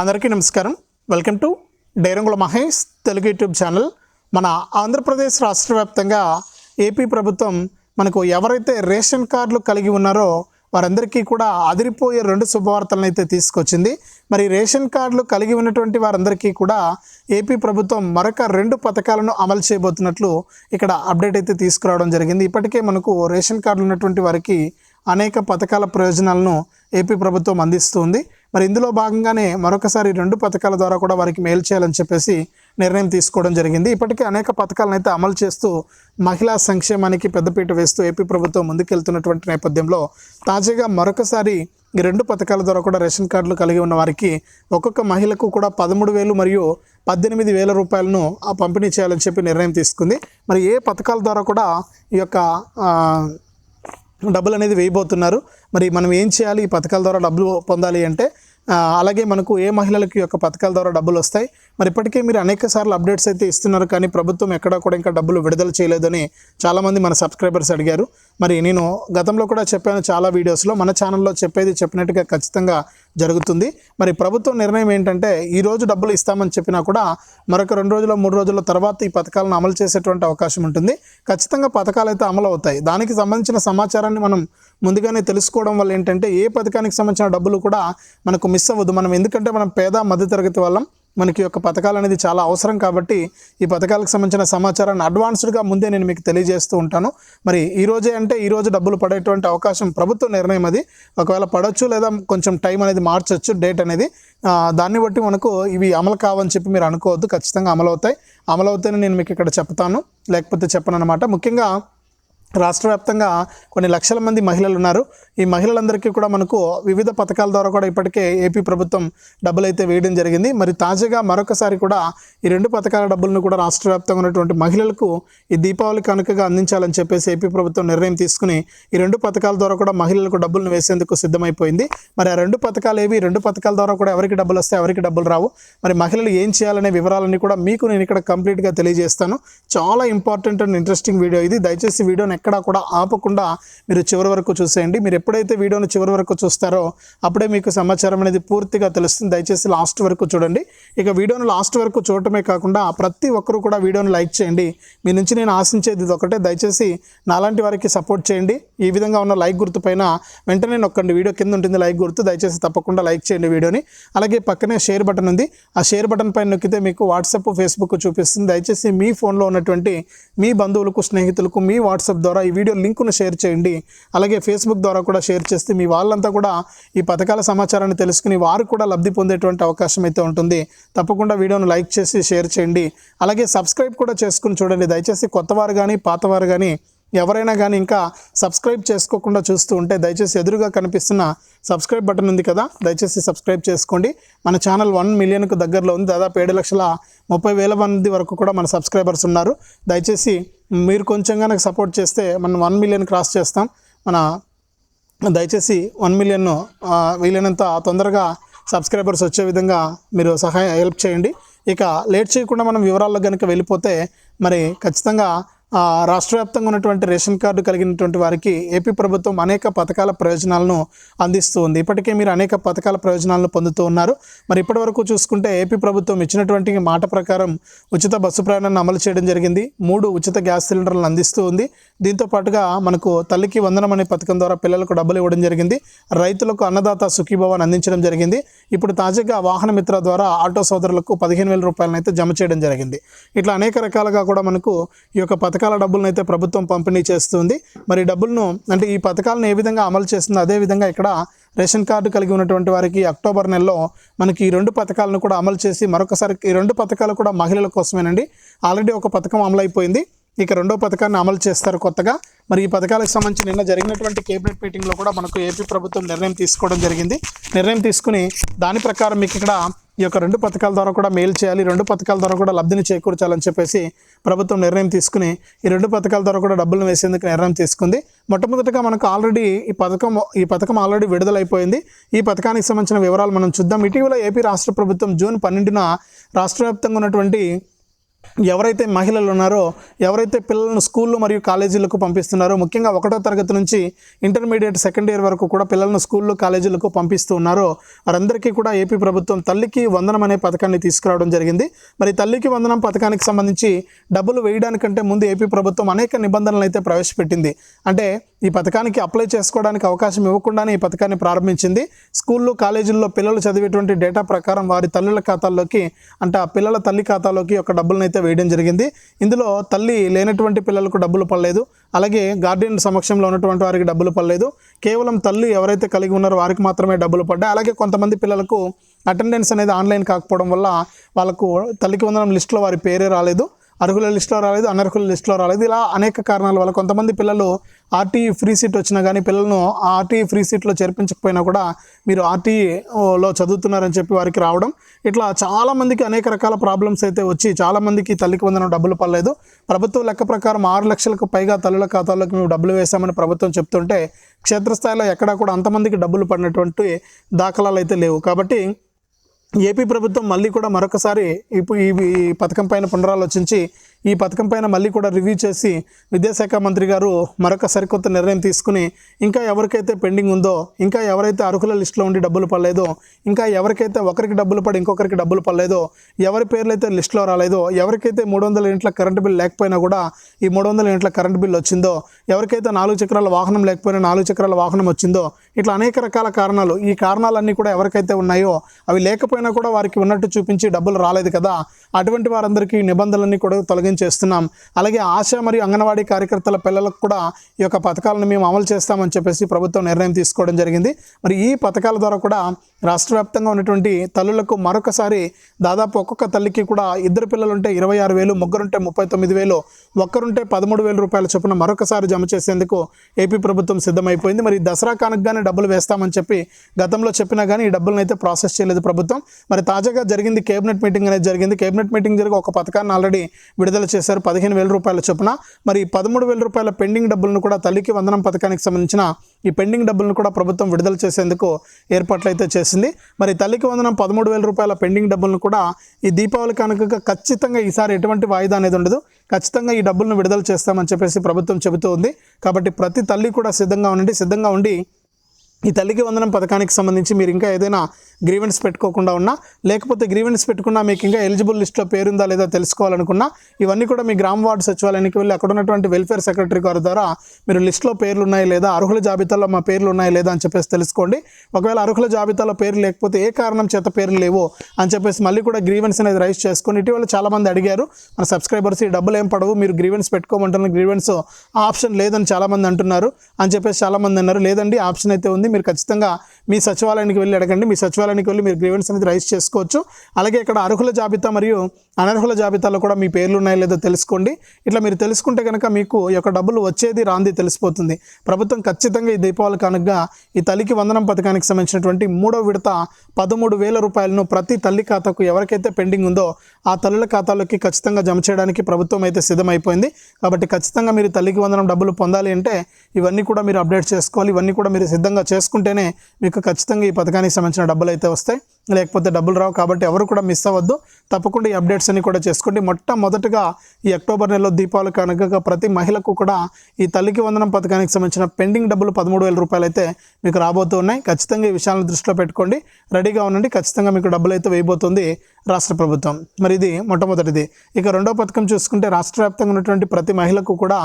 అందరికీ నమస్కారం. Welcome to డైరంగుల మహేష్ తెలుగు యూట్యూబ్ ఛానల్. మన ఆంధ్రప్రదేశ్ రాష్ట్ర వ్యాప్తంగా ఏపీ ప్రభుత్వం మనకు ఎవరైతే రేషన్ కార్డులు కలిగి ఉన్నారో వారందరికీ కూడా అదిరిపోయే రెండు శుభవార్తలను అయితే తీసుకొచ్చింది. మరి రేషన్ కార్డులు కలిగి ఉన్నటువంటి వారందరికీ కూడా ఏపీ ప్రభుత్వం మరొక రెండు పథకాలను అమలు చేయబోతున్నట్లు ఇక్కడ అప్డేట్ అయితే తీసుకురావడం జరిగింది. ఇప్పటికే మనకు రేషన్ కార్డులు ఉన్నటువంటి వారికి అనేక పథకాల ప్రయోజనాలను ఏపీ ప్రభుత్వం అందిస్తుంది మరి ఇందులో భాగంగానే మరొకసారి రెండు పథకాల ద్వారా కూడా వారికి మేలు చేయాలని చెప్పేసి నిర్ణయం తీసుకోవడం జరిగింది. ఇప్పటికే అనేక పథకాలను అయితే అమలు చేస్తూ మహిళా సంక్షేమానికి పెద్దపీట వేస్తూ ఏపీ ప్రభుత్వం ముందుకెళ్తున్నటువంటి నేపథ్యంలో తాజాగా మరొకసారి ఈ రెండు పథకాల ద్వారా కూడా రేషన్ కార్డులు కలిగి ఉన్న వారికి ఒక్కొక్క మహిళకు కూడా పదమూడు వేలు మరియు పద్దెనిమిది వేల రూపాయలను ఆ పంపిణీ చేయాలని చెప్పి నిర్ణయం తీసుకుంది. మరి ఏ పథకాల ద్వారా కూడా ఈ యొక్క డబ్బులు అనేది వేయబోతున్నారు? మరి మనం ఏం చేయాలి? ఈ పథకాల ద్వారా డబ్బులు పొందాలి అంటే అలాగే మనకు ఏ మహిళలకు యొక్క పథకాల ద్వారా డబ్బులు వస్తాయి? మరి ఇప్పటికే మీరు అనేక సార్లు అప్డేట్స్ అయితే ఇస్తున్నారు కానీ ప్రభుత్వం ఎక్కడా కూడా ఇంకా డబ్బులు విడుదల చేయలేదని చాలామంది మన సబ్స్క్రైబర్స్ అడిగారు. మరి నేను గతంలో కూడా చెప్పాను చాలా వీడియోస్లో మన ఛానల్లో చెప్పేది చెప్పినట్టుగా ఖచ్చితంగా జరుగుతుంది. మరి ప్రభుత్వం నిర్ణయం ఏంటంటే ఈ రోజు డబ్బులు ఇస్తామని చెప్పినా కూడా మరొక రెండు రోజుల మూడు రోజుల తర్వాత ఈ పథకాలను అమలు చేసేటువంటి అవకాశం ఉంటుంది. ఖచ్చితంగా పథకాలు అయితే అమలు అవుతాయి. దానికి సంబంధించిన సమాచారాన్ని మనం ముందుగానే తెలుసుకోవడం వల్ల ఏంటంటే ఏ పథకానికి సంబంధించిన డబ్బులు కూడా మనకు మిస్ అవ్వదు. మనం ఎందుకంటే మనం పేద మధ్యతరగతి వాళ్ళం. మనకి యొక్క పథకాలు అనేది చాలా అవసరం కాబట్టి ఈ పథకాలకు సంబంధించిన సమాచారాన్ని అడ్వాన్స్డ్గా ముందే నేను మీకు తెలియజేస్తూ ఉంటాను. మరి ఈ రోజే అంటే ఈ రోజు డబ్బులు పడేటువంటి అవకాశం ప్రభుత్వ నిర్ణయం అది. ఒకవేళ పడవచ్చు లేదా కొంచెం టైం అనేది మార్చొచ్చు డేట్ అనేది. దాన్ని బట్టి మనకు ఇవి అమలు కావని చెప్పి మీరు అనుకోవద్దు. ఖచ్చితంగా అమలు అవుతాయి. అమలు అవుతాయని నేను మీకు ఇక్కడ చెప్తాను. లేకపోతే చెప్పను అనమాట ముఖ్యంగా రాష్ట్ర వ్యాప్తంగా కొన్ని లక్షల మంది మహిళలు ఉన్నారు. ఈ మహిళలందరికీ కూడా మనకు వివిధ పథకాల ద్వారా కూడా ఇప్పటికే ఏపీ ప్రభుత్వం డబ్బులు అయితే వేయడం జరిగింది. మరి తాజాగా మరొకసారి కూడా ఈ రెండు పథకాల డబ్బులను కూడా రాష్ట్ర వ్యాప్తంగా ఉన్నటువంటి మహిళలకు ఈ దీపావళి కనుకగా అందించాలని చెప్పేసి ఏపీ ప్రభుత్వం నిర్ణయం తీసుకుని ఈ రెండు పథకాల ద్వారా కూడా మహిళలకు డబ్బులను వేసేందుకు సిద్ధమైపోయింది. మరి ఆ రెండు పథకాలు ఏవి? రెండు పథకాల ద్వారా కూడా ఎవరికి డబ్బులు వస్తాయి ఎవరికి డబ్బులు రావు. మరి మహిళలు ఏం చేయాలనే వివరాలన్నీ కూడా మీకు నేను ఇక్కడ కంప్లీట్గా తెలియజేస్తాను. చాలా ఇంపార్టెంట్ అండ్ ఇంట్రెస్టింగ్ వీడియో ఇది. దయచేసి వీడియోని ఎక్కడా కూడా ఆపకుండా మీరు చివరి వరకు చూసేయండి. మీరు ఎప్పుడైతే వీడియోని చివరి వరకు చూస్తారో అప్పుడే మీకు సమాచారం అనేది పూర్తిగా తెలుస్తుంది. దయచేసి లాస్ట్ వరకు చూడండి. ఇక వీడియోను లాస్ట్ వరకు చూడటమే కాకుండా ప్రతి ఒక్కరూ కూడా వీడియోను లైక్ చేయండి. మీ నుంచి నేను ఆశించేది ఇది ఒకటే. దయచేసి నాలాంటి వారికి సపోర్ట్ చేయండి. ఈ విధంగా ఉన్న లైక్ గుర్తు పైన వెంటనే నొక్కండి. వీడియో కింద ఉంటుంది లైక్ గుర్తు. దయచేసి తప్పకుండా లైక్ చేయండి వీడియోని. అలాగే పక్కనే షేర్ బటన్ ఉంది. ఆ షేర్ బటన్ పైన నొక్కితే మీకు వాట్సాప్ ఫేస్బుక్ చూపిస్తుంది. దయచేసి మీ ఫోన్లో ఉన్నటువంటి మీ బంధువులకు స్నేహితులకు మీ వాట్సాప్ ద్వారా ఈ వీడియో లింకును షేర్ చేయండి. అలాగే ఫేస్బుక్ ద్వారా కూడా కూడా షేర్ చేస్తే మీ వాళ్ళంతా కూడా ఈ పథకాల సమాచారాన్ని తెలుసుకుని వారు కూడా లబ్ధి పొందేటువంటి అవకాశం అయితే ఉంటుంది. తప్పకుండా వీడియోను లైక్ చేసి షేర్ చేయండి. అలాగే సబ్స్క్రైబ్ కూడా చేసుకుని చూడండి. దయచేసి కొత్తవారు కానీ పాతవారు కానీ ఎవరైనా కానీ ఇంకా సబ్స్క్రైబ్ చేసుకోకుండా చూస్తూ ఉంటే దయచేసి ఎదురుగా కనిపిస్తున్న సబ్స్క్రైబ్ బటన్ ఉంది కదా దయచేసి సబ్స్క్రైబ్ చేసుకోండి. మన ఛానల్ వన్ మిలియన్కు దగ్గరలో ఉంది. దాదాపు ఏడు లక్షల ముప్పై వేల మంది వరకు కూడా మన సబ్స్క్రైబర్స్ ఉన్నారు. దయచేసి మీరు కొంచెం కనుక సపోర్ట్ చేస్తే మనం వన్ మిలియన్ క్రాస్ చేస్తాం. మన దయచేసి వన్ మిలియన్ వీలైనంత తొందరగా సబ్స్క్రైబర్స్ వచ్చే విధంగా మీరు సహాయం హెల్ప్ చేయండి. ఇక లేట్ చేయకుండా మనం వివరాల్లో కనుక వెళ్ళిపోతే మరి ఖచ్చితంగా రాష్ట్ర వ్యాప్తంగా ఉన్నటువంటి రేషన్ కార్డు కలిగినటువంటి వారికి ఏపీ ప్రభుత్వం అనేక పథకాల ప్రయోజనాలను అందిస్తూ ఉంది. ఇప్పటికే మీరు అనేక పథకాల ప్రయోజనాలను పొందుతూ ఉన్నారు. మరి ఇప్పటి వరకు చూసుకుంటే ఏపీ ప్రభుత్వం ఇచ్చినటువంటి మాట ప్రకారం ఉచిత బస్సు ప్రయాణాన్ని అమలు చేయడం జరిగింది. మూడు ఉచిత గ్యాస్ సిలిండర్లను అందిస్తూ ఉంది. దీంతో పాటుగా మనకు తల్లికి వందనం అనే పథకం ద్వారా పిల్లలకు డబ్బులు ఇవ్వడం జరిగింది. రైతులకు అన్నదాత సుఖీభవన్ అందించడం జరిగింది. ఇప్పుడు తాజాగా వాహన మిత్ర ద్వారా ఆటో సోదరులకు పదిహేను వేల రూపాయలను అయితే జమ చేయడం జరిగింది. ఇట్లా అనేక రకాలుగా కూడా మనకు ఈ యొక్క పథకాల డబ్బులను అయితే ప్రభుత్వం పంపిణీ చేస్తుంది. మరి డబ్బులను అంటే ఈ పథకాలను ఏ విధంగా అమలు చేస్తుందో అదే విధంగా ఇక్కడ రేషన్ కార్డు కలిగి ఉన్నటువంటి వారికి అక్టోబర్ నెలలో మనకి ఈ రెండు పథకాలను కూడా అమలు చేసి మరొకసారి ఈ రెండు పథకాలు కూడా మహిళల కోసమేనండి. ఆల్రెడీ ఒక పథకం అమలు అయిపోయింది ఇక రెండో పథకాన్ని అమలు చేస్తారు కొత్తగా. మరి ఈ పథకాలకు సంబంధించి నిన్న జరిగినటువంటి కేబినెట్ మీటింగ్లో కూడా మనకు ఏపీ ప్రభుత్వం నిర్ణయం తీసుకోవడం జరిగింది. నిర్ణయం తీసుకుని దాని ప్రకారం మీకు ఇక్కడ ఈ యొక్క రెండు పథకాల ద్వారా కూడా మేలు చేయాలి రెండు పథకాల ద్వారా కూడా లబ్ధిని చేకూర్చాలని చెప్పేసి ప్రభుత్వం నిర్ణయం తీసుకుని ఈ రెండు పథకాల ద్వారా కూడా డబ్బులు వేసేందుకు నిర్ణయం తీసుకుంది. మొట్టమొదటిగా మనకు ఆల్రెడీ ఈ పథకం ఈ పథకం ఆల్రెడీ విడుదలైపోయింది. ఈ పథకానికి సంబంధించిన వివరాలు మనం చూద్దాం. ఇటీవల ఏపీ రాష్ట్ర ప్రభుత్వం జూన్ పన్నెండున రాష్ట్ర వ్యాప్తంగా ఉన్నటువంటి ఎవరైతే మహిళలు ఉన్నారో ఎవరైతే పిల్లలను స్కూళ్ళు మరియు కాలేజీలకు పంపిస్తున్నారో ముఖ్యంగా ఒకటో తరగతి నుంచి ఇంటర్మీడియట్ సెకండ్ ఇయర్ వరకు కూడా పిల్లలను స్కూళ్ళు కాలేజీలకు పంపిస్తూ ఉన్నారో వారందరికీ కూడా ఏపీ ప్రభుత్వం తల్లికి వందనం అనే పథకాన్ని తీసుకురావడం జరిగింది. మరి తల్లికి వందనం పథకానికి సంబంధించి డబ్బులు వేయడానికంటే ముందు ఏపీ ప్రభుత్వం అనేక నిబంధనలు అయితే ప్రవేశపెట్టింది. అంటే ఈ పథకానికి అప్లై చేసుకోవడానికి అవకాశం ఇవ్వకుండానే ఈ పథకాన్ని ప్రారంభించింది. స్కూళ్ళు కాలేజీల్లో పిల్లలు చదివేటువంటి డేటా ప్రకారం వారి తల్లుల ఖాతాల్లోకి అంటే ఆ పిల్లల తల్లి ఖాతాలోకి ఒక డబ్బులను అయితే వేయడం జరిగింది. ఇందులో తల్లి లేనటువంటి పిల్లలకు డబ్బులు పడలేదు. అలాగే గార్డియన్ సమక్షంలో ఉన్నటువంటి వారికి డబ్బులు పడలేదు. కేవలం తల్లి ఎవరైతే కలిగి ఉన్నారో వారికి మాత్రమే డబ్బులు పడ్డాయి. అలాగే కొంతమంది పిల్లలకు అటెండెన్స్ అనేది ఆన్లైన్ కాకపోవడం వల్ల వాళ్ళకు తల్లికి వందనం లిస్టులో వారి పేరే రాలేదు. అర్హుల లిస్టులో రాలేదు అనర్హుల లిస్టులో రాలేదు. ఇలా అనేక కారణాల వల్ల కొంతమంది పిల్లలు ఆర్టీఈ ఫ్రీ సీట్ వచ్చినా కానీ పిల్లలను ఆ ఆర్టీఈ ఫ్రీ సీట్లో చేర్పించకపోయినా కూడా మీరు ఆర్టీఈలో చదువుతున్నారని చెప్పి వారికి రావడం. ఇట్లా చాలామందికి అనేక రకాల ప్రాబ్లమ్స్ అయితే వచ్చి చాలామందికి తల్లికి వందనం డబ్బులు పడలేదు. ప్రభుత్వం లెక్క ప్రకారం ఆరు లక్షలకు పైగా తల్లుల ఖాతాల్లోకి మేము డబ్బులు వేశామని ప్రభుత్వం చెప్తుంటే క్షేత్రస్థాయిలో ఎక్కడా కూడా అంతమందికి డబ్బులు పడినటువంటి దాఖలాలు అయితే లేవు. కాబట్టి ఏపీ ప్రభుత్వం మళ్ళీ కూడా మరొకసారి ఇప్పుడు ఈ ఈ పథకం పైన పునరాలోచించి ఈ పథకం పైన మళ్ళీ కూడా రివ్యూ చేసి విద్యాశాఖ మంత్రి గారు మరొక సరికొత్త నిర్ణయం తీసుకుని ఇంకా ఎవరికైతే పెండింగ్ ఉందో ఇంకా ఎవరైతే అర్హుల లిస్టులో ఉండి డబ్బులు పడలేదో ఇంకా ఎవరికైతే ఒకరికి డబ్బులు పడి ఇంకొకరికి డబ్బులు పడలేదో ఎవరి పేర్లు అయితే లిస్టులో రాలేదో ఎవరికైతే మూడు వందల ఇంట్ల కరెంటు బిల్ లేకపోయినా కూడా ఈ మూడు వందల ఇంట్ల కరెంటు బిల్ వచ్చిందో ఎవరికైతే నాలుగు చక్రాల వాహనం లేకపోయినా నాలుగు చక్రాల వాహనం వచ్చిందో ఇట్లా అనేక రకాల కారణాలు ఈ కారణాలన్నీ కూడా ఎవరికైతే ఉన్నాయో అవి లేకపోయినా కూడా వారికి ఉన్నట్టు చూపించి డబ్బులు రాలేదు కదా అటువంటి వారందరికీ నిబంధనలన్నీ కూడా చేస్తున్నాం? అలాగే ఆశ మరియు అంగన్వాడీ కార్యకర్తల పిల్లలకు కూడా ఈ యొక్క పథకాలను మేము అమలు చేస్తామని చెప్పేసి ప్రభుత్వం నిర్ణయం తీసుకోవడం జరిగింది. మరి ఈ పథకాల ద్వారా కూడా రాష్ట్ర వ్యాప్తంగా ఉన్నటువంటి తల్లులకు మరొకసారి దాదాపు ఒక్కొక్క తల్లికి కూడా ఇద్దరు పిల్లలు ఉంటే ఇరవై ఆరు వేలు ముగ్గురుంటే ముప్పై తొమ్మిది వేలు ఒక్కరుంటే పదమూడు వేల రూపాయల చొప్పున మరొకసారి జమ చేసేందుకు ఏపీ ప్రభుత్వం సిద్ధమైపోయింది. మరి దసరా కానుకగానే డబ్బులు వేస్తామని చెప్పి గతంలో చెప్పినా కానీ ఈ డబ్బులను అయితే ప్రాసెస్ చేయలేదు ప్రభుత్వం. మరి తాజాగా జరిగింది కేబినెట్ మీటింగ్ అనేది జరిగింది. కేబినెట్ మీటింగ్ జరిగి ఒక పథకాన్ని ఆల్రెడీ విడుదల చేశారు. పదిహేను వేల రూపాయల చొప్పున. మరి పదమూడు వేల రూపాయల పెండింగ్ డబ్బులను కూడా తల్లికి వందనం పథకానికి సంబంధించిన ఈ పెండింగ్ డబ్బులను కూడా ప్రభుత్వం విడుదల చేసేందుకు ఏర్పాట్లు అయితే చేసింది. మరి తల్లికి వందనం పదమూడు వేల రూపాయల పెండింగ్ డబ్బులను కూడా ఈ దీపావళి కనుక ఖచ్చితంగా ఈసారి ఎటువంటి వాయిదా అనేది ఉండదు. ఖచ్చితంగా ఈ డబ్బులను విడుదల చేస్తామని చెప్పేసి ప్రభుత్వం చెబుతూ ఉంది. కాబట్టి ప్రతి తల్లి కూడా సిద్ధంగా ఉండండి. సిద్ధంగా ఉండి ఈ తల్లికి వందనం పథకానికి సంబంధించి మీరు ఇంకా ఏదైనా గ్రీవెన్స్ పెట్టుకోకుండా ఉన్నా లేకపోతే గ్రీవెన్స్ పెట్టుకున్నా మీకు ఇంకా ఎలిజిబుల్ లిస్ట్లో పేరుందా లేదా తెలుసుకోవాలనుకున్నా ఇవన్నీ కూడా మీ గ్రామ వార్డు సచివాలయానికి వెళ్ళి అక్కడ ఉన్నటువంటి వెల్ఫేర్ సెక్రటరీ గారి ద్వారా మీరు లిస్ట్లో పేర్లు ఉన్నాయి లేదా అర్హుల జాబితాలో మా పేర్లు ఉన్నాయి లేదా అని చెప్పేసి తెలుసుకోండి. ఒకవేళ అర్హుల జాబితాలో పేరు లేకపోతే ఏ కారణం చేత పేర్లు లేవు అని చెప్పేసి మళ్ళీ కూడా గ్రీవెన్స్ అనేది రైజ్ చేసుకొని ఇటీవల చాలామంది అడిగారు. మన సబ్స్క్రైబర్స్ ఈ డబ్బులు ఏం పడవు మీరు గ్రీవెన్స్ పెట్టుకోమంటున్న గ్రీవెన్స్ ఆప్షన్ లేదని చాలామంది అంటున్నారు అని చెప్పేసి చాలామంది అన్నారు. లేదండి ఆప్షన్ అయితే ఉంది. మీరు ఖచ్చితంగా మీ సచివాలయానికి వెళ్ళి అడగండి. మీ కార్యాలయానికి వెళ్ళి మీరు గ్రీవెన్స్ అనేది రైజ్ చేసుకోవచ్చు. అలాగే ఇక్కడ అర్హుల జాబితా మరియు అనర్హుల జాబితాలో కూడా మీ పేర్లు ఉన్నాయో లేదో తెలుసుకోండి. ఇట్లా మీరు తెలుసుకుంటే కనుక మీకు ఈ యొక్క డబ్బులు వచ్చేది రాంది తెలిసిపోతుంది. ప్రభుత్వం ఖచ్చితంగా ఈ దీపావళి కానుకగా ఈ తల్లికి వందనం పథకానికి సంబంధించినటువంటి మూడో విడత పదమూడు వేల రూపాయలను ప్రతి తల్లి ఖాతాకు ఎవరికైతే పెండింగ్ ఉందో ఆ తల్లుల ఖాతాలోకి ఖచ్చితంగా జమ చేయడానికి ప్రభుత్వం అయితే సిద్ధమైపోయింది. కాబట్టి ఖచ్చితంగా మీరు తల్లికి వందనం డబ్బులు పొందాలి అంటే ఇవన్నీ కూడా మీరు అప్డేట్ చేసుకోవాలి. ఇవన్నీ కూడా మీరు సిద్ధంగా చేసుకుంటేనే మీకు ఖచ్చితంగా ఈ పథకానికి సంబంధించిన డబ్బులు అయితే వస్తాయి. లేకపోతే డబ్బులు రావు కాబట్టి ఎవరు కూడా మిస్ అవ్వద్దు. తప్పకుండా ఈ అప్డేట్ అప్డేట్స్ అన్ని కూడా చేసుకోండి మొట్టమొదటగా ఈ అక్టోబర్ నెలలో దీపావళి కనుక ప్రతి మహిళకు కూడా ఈ తల్లికి వందనం పథకానికి సంబంధించిన పెండింగ్ డబ్బులు పదమూడు వేల రూపాయలు అయితే మీకు రాబోతూ ఉన్నాయి. ఖచ్చితంగా ఈ విషయాలను దృష్టిలో పెట్టుకోండి. రెడీగా ఉండండి. ఖచ్చితంగా మీకు డబ్బులు అయితే వేయబోతుంది రాష్ట్ర ప్రభుత్వం. మరి ఇది మొట్టమొదటిది. ఇక రెండో పథకం చూసుకుంటే రాష్ట్ర వ్యాప్తంగా ఉన్నటువంటి ప్రతి మహిళకు కూడా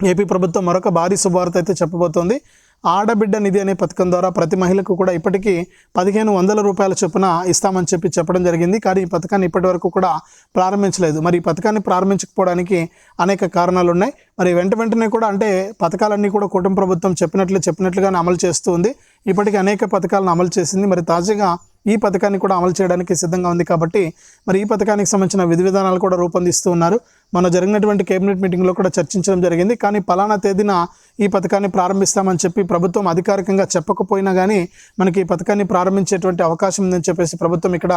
ఏపీ ప్రభుత్వం మరొక భారీ శుభవార్త అయితే చెప్పబోతోంది. ఆడబిడ్డ నిధి అనే పథకం ద్వారా ప్రతి మహిళకు కూడా ఇప్పటికీ పదిహేను వందల రూపాయల చొప్పున ఇస్తామని చెప్పి చెప్పడం జరిగింది. కానీ ఈ పథకాన్ని ఇప్పటి వరకు కూడా ప్రారంభించలేదు. మరి ఈ పథకాన్ని ప్రారంభించకపోవడానికి అనేక కారణాలు ఉన్నాయి. మరి వెంట వెంటనే కూడా అంటే పథకాలన్నీ కూడా కుటుంబ ప్రభుత్వం చెప్పినట్లు చెప్పినట్లుగానే అమలు చేస్తూ ఉంది. ఇప్పటికీ అనేక పథకాలను అమలు చేసింది. మరి తాజాగా ఈ పథకాన్ని కూడా అమలు చేయడానికి సిద్ధంగా ఉంది కాబట్టి మరి ఈ పథకానికి సంబంధించిన విధి విధానాలు కూడా రూపొందిస్తూ ఉన్నారు. మన జరిగినటువంటి కేబినెట్ మీటింగ్లో కూడా చర్చించడం జరిగింది. కానీ పలానా తేదీన ఈ పథకాన్ని ప్రారంభిస్తామని చెప్పి ప్రభుత్వం అధికారికంగా చెప్పకపోయినా కానీ మనకి ఈ పథకాన్ని ప్రారంభించేటువంటి అవకాశం ఉందని చెప్పేసి ప్రభుత్వం ఇక్కడ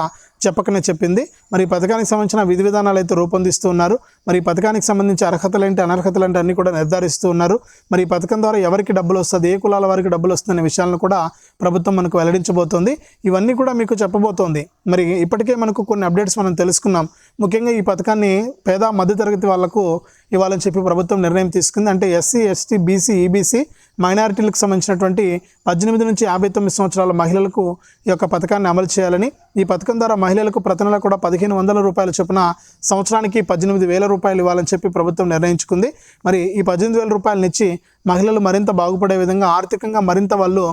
చెప్పకనే చెప్పింది. మరి ఈ పథకానికి సంబంధించిన విధి విధానాలు అయితే రూపొందిస్తూ ఉన్నారు. మరి ఈ పథకానికి సంబంధించి అర్హతలు ఏంటి అనర్హతలు ఏంటి అన్నీ కూడా నిర్ధారిస్తూ ఉన్నారు. మరి ఈ పథకం ద్వారా ఎవరికి డబ్బులు వస్తుంది ఏ కులాల వారికి డబ్బులు వస్తుందనే విషయాలను కూడా ప్రభుత్వం మనకు వెల్లడించబోతోంది. ఇవన్నీ కూడా మీకు చెప్పబోతోంది. మరి ఇప్పటికే మనకు కొన్ని అప్డేట్స్ మనం తెలుసుకున్నాం. ముఖ్యంగా ఈ పథకాన్ని పేద తరగతి వాళ్ళకు ఇవ్వాలని చెప్పి ప్రభుత్వం నిర్ణయం తీసుకుంది. అంటే ఎస్సీ ఎస్టీ బీసీ ఈబీసీ మైనారిటీలకు సంబంధించినటువంటి పద్దెనిమిది నుంచి యాభై తొమ్మిది సంవత్సరాల మహిళలకు ఈ యొక్క పథకాన్ని అమలు చేయాలని ఈ పథకం ద్వారా మహిళలకు ప్రతి నెల కూడా పదిహేను వందల రూపాయల చొప్పున సంవత్సరానికి పద్దెనిమిది వేల రూపాయలు ఇవ్వాలని చెప్పి ప్రభుత్వం నిర్ణయించుకుంది. మరి ఈ పద్దెనిమిది వేల రూపాయలనిచ్చి మహిళలు మరింత బాగుపడే విధంగా ఆర్థికంగా మరింత వాళ్ళు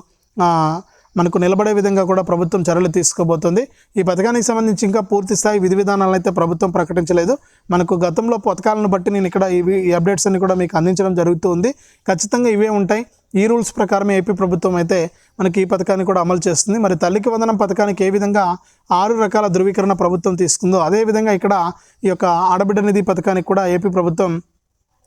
మనకు నిలబడే విధంగా కూడా ప్రభుత్వం చర్యలు తీసుకోబోతుంది. ఈ పథకానికి సంబంధించి ఇంకా పూర్తి స్థాయి విధి విధానాలను అయితే ప్రభుత్వం ప్రకటించలేదు. మనకు గతంలో పథకాలను బట్టి నేను ఇక్కడ ఇవి ఈ అప్డేట్స్ అన్ని కూడా మీకు అందించడం జరుగుతూ ఉంది ఖచ్చితంగా ఇవే ఉంటాయి. ఈ రూల్స్ ప్రకారమే ఏపీ ప్రభుత్వం అయితే మనకి ఈ పథకాన్ని కూడా అమలు చేస్తుంది. మరి తల్లికి వందనం పథకానికి ఏ విధంగా ఆరు రకాల ధృవీకరణ ప్రభుత్వం తీసుకుందో అదేవిధంగా ఇక్కడ ఈ యొక్క ఆడబిడ్డ నిధి పథకానికి కూడా ఏపీ ప్రభుత్వం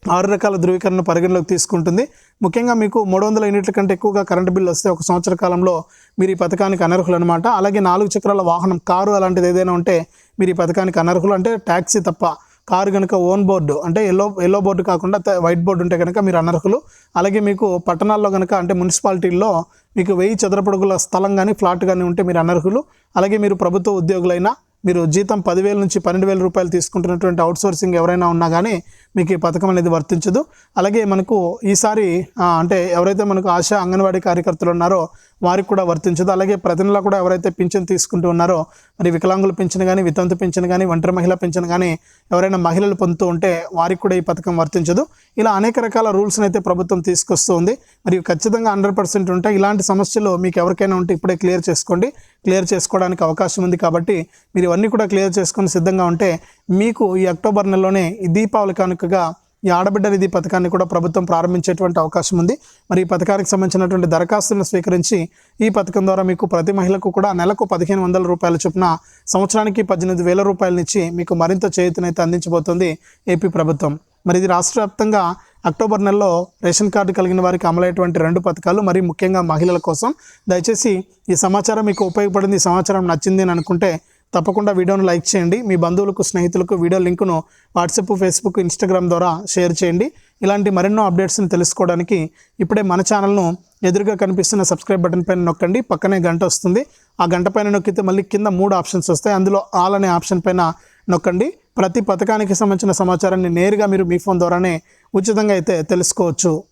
ఆరు రకాల ధృవీకరణ పరిగణలోకి తీసుకుంటుంది. ముఖ్యంగా మీకు మూడు వందల యూనిట్ల కంటే ఎక్కువగా కరెంటు బిల్లు వస్తే ఒక సంవత్సర కాలంలో మీరు ఈ పథకానికి అనర్హులు అనమాట అలాగే నాలుగు చక్రాల వాహనం కారు అలాంటిది ఏదైనా ఉంటే మీరు ఈ పథకానికి అనర్హులు. అంటే ట్యాక్సీ తప్ప కారు కనుక ఓన్ బోర్డు అంటే ఎల్లో ఎల్లో బోర్డు కాకుండా వైట్ బోర్డు ఉంటే కనుక మీరు అనర్హులు. అలాగే మీకు పట్టణాల్లో కనుక అంటే మున్సిపాలిటీల్లో మీకు వెయ్యి చదరపడుగుల స్థలం కానీ ఫ్లాట్ కానీ ఉంటే మీరు అనర్హులు. అలాగే మీరు ప్రభుత్వ ఉద్యోగులైనా మీరు జీతం పదివేల నుంచి పన్నెండు వేల రూపాయలు తీసుకుంటున్నటువంటి అవుట్సోర్సింగ్ ఎవరైనా ఉన్నా కానీ మీకు ఈ పథకం అనేది వర్తించదు. అలాగే మనకు ఈసారి అంటే ఎవరైతే మనకు ఆశా అంగన్వాడీ కార్యకర్తలు ఉన్నారో వారికి కూడా వర్తించదు. అలాగే ప్రతి నెల కూడా ఎవరైతే పింఛన్ తీసుకుంటూ ఉన్నారో మరి వికలాంగుల పింఛన్ కానీ వితంతు పింఛన్ కానీ ఒంటరి మహిళ పింఛన్ కానీ ఎవరైనా మహిళలు పొందుతూ ఉంటే వారికి కూడా ఈ పథకం వర్తించదు. ఇలా అనేక రకాల రూల్స్ని అయితే ప్రభుత్వం తీసుకొస్తుంది మరి మరియు ఖచ్చితంగా హండ్రెడ్ పర్సెంట్ ఉంటాయి. ఇలాంటి సమస్యలు మీకు ఎవరికైనా ఉంటే ఇప్పుడే క్లియర్ చేసుకోండి. క్లియర్ చేసుకోవడానికి అవకాశం ఉంది కాబట్టి మీరు ఇవన్నీ కూడా క్లియర్ చేసుకొని సిద్ధంగా ఉంటే మీకు ఈ అక్టోబర్ నెలలోనే ఈ దీపావళి కానుకగా ఈ ఆడబిడ్డ నిధి పథకాన్ని కూడా ప్రభుత్వం ప్రారంభించేటువంటి అవకాశం ఉంది. మరి ఈ పథకానికి సంబంధించినటువంటి దరఖాస్తులను స్వీకరించి ఈ పథకం ద్వారా మీకు ప్రతి మహిళకు కూడా నెలకు పదిహేను వందల రూపాయల చొప్పున సంవత్సరానికి పద్దెనిమిది వేల రూపాయలనిచ్చి మీకు మరింత చేయూతనైతే అందించబోతోంది ఏపీ ప్రభుత్వం. మరి ఇది రాష్ట్ర వ్యాప్తంగా అక్టోబర్ నెలలో రేషన్ కార్డు కలిగిన వారికి అమలైనటువంటి రెండు పథకాలు మరి ముఖ్యంగా మహిళల కోసం. దయచేసి ఈ సమాచారం మీకు ఉపయోగపడింది ఈ సమాచారం నచ్చింది అని అనుకుంటే తప్పకుండా వీడియోను లైక్ చేయండి. మీ బంధువులకు స్నేహితులకు వీడియో లింకును వాట్సాప్ ఫేస్బుక్ ఇన్స్టాగ్రామ్ ద్వారా షేర్ చేయండి. ఇలాంటి మరెన్నో అప్డేట్స్ని తెలుసుకోవడానికి ఇప్పుడే మన ఛానల్ను ఎదురుగా కనిపిస్తున్న సబ్స్క్రైబ్ బటన్ పైన నొక్కండి. పక్కనే గంట వస్తుంది. ఆ గంట పైన నొక్కితే మళ్ళీ కింద మూడు ఆప్షన్స్ వస్తాయి. అందులో ఆల్ అనే ఆప్షన్ పైన నొక్కండి. ప్రతి పథకానికి సంబంధించిన సమాచారాన్ని నేరుగా మీరు మీ ఫోన్ ద్వారానే ఉచితంగా అయితే తెలుసుకోవచ్చు.